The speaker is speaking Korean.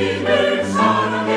주님을 사랑